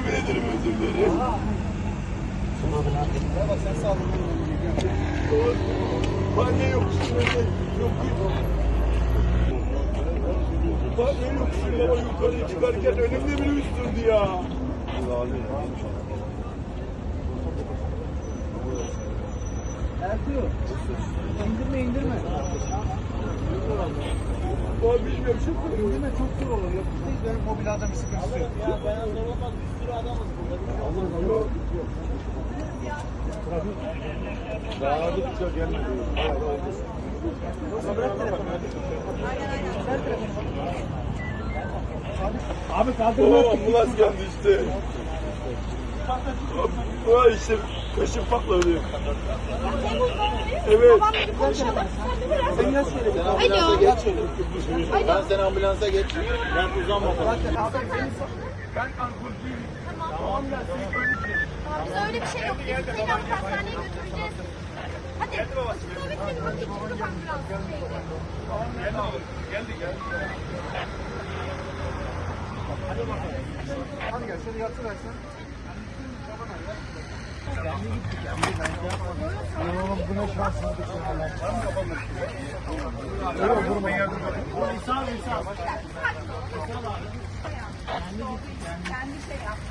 Yemin ederim özür dilerim. Bak sen sağlığına Anne yok şimdi. Yok. Anne yok şimdi ama yukarı çıkarken önümde biri üstürdü ya. Ertuğrul. İndirme indirme. Abi bilmiyorum şey söylüyorum. İndirme çok zor olur. Yok işte benim mobilyada bir sıkıntı yok. Ya ben olmaz bir sürü adamız burada. Daha bir çok gelmedi. Bırak telefonu. Ver telefonu. Abi kaldırma. Ambulans geldi işte. Vay işte kaşım patladı. Evet. Babamla bir konuşalım. Sen geç şöyle. Alo. Geç şöyle. Alo. sen ambulansa geç. Ben uzan bakalım. Tamam bize öyle bir şey yok. Biz seni hastaneye götüreceğiz. Hadi. Geldi baba. Tabii seni hadi çıkıp ambulans şeydi. Hadi gel şöyle yatıversen. Oğlum bu ne şanssızlık ya. Öyle vurma ya. İnsan insan. Kendi şey yaptı.